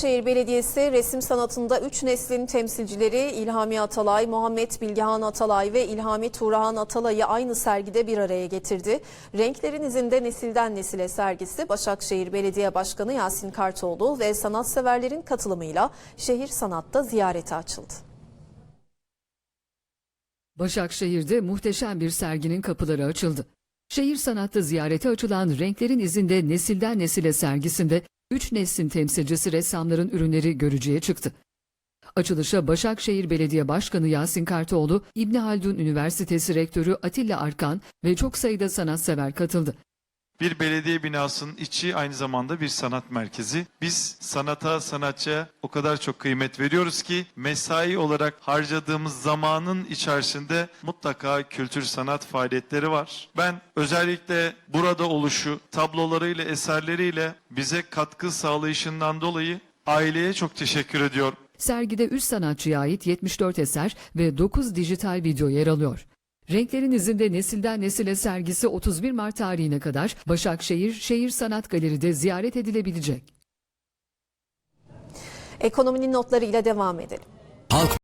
Şehir Belediyesi resim sanatında 3 neslin temsilcileri İlhami Atalay, Muhammed Bilgehan Atalay ve İlhami Tuğrahan Atalay'ı aynı sergide bir araya getirdi. Renklerin izinde nesilden nesile sergisi Başakşehir Belediye Başkanı Yasin Kartoğlu ve sanatseverlerin katılımıyla şehir sanatta ziyarete açıldı. Başakşehir'de muhteşem bir serginin kapıları açıldı. Şehir sanatta ziyarete açılan Renklerin İzinde Nesilden Nesile sergisinde 3 neslin temsilcisi ressamların ürünleri görücüye çıktı. Açılışa Başakşehir Belediye Başkanı Yasin Kartoğlu, İbni Haldun Üniversitesi Rektörü Atilla Arkan ve çok sayıda sanatsever katıldı. Bir belediye binasının içi aynı zamanda bir sanat merkezi. Biz sanata, sanatçıya o kadar çok kıymet veriyoruz ki mesai olarak harcadığımız zamanın içerisinde mutlaka kültür sanat faaliyetleri var. Ben özellikle burada oluşu tablolarıyla, eserleriyle bize katkı sağlayışından dolayı aileye çok teşekkür ediyorum. Sergide 3 sanatçıya ait 74 eser ve 9 dijital video yer alıyor. Renklerin izinde nesilden nesile sergisi 31 Mart tarihine kadar Başakşehir Şehir Sanat Galeri'de ziyaret edilebilecek. Ekonominin notlarıyla devam edelim. Halk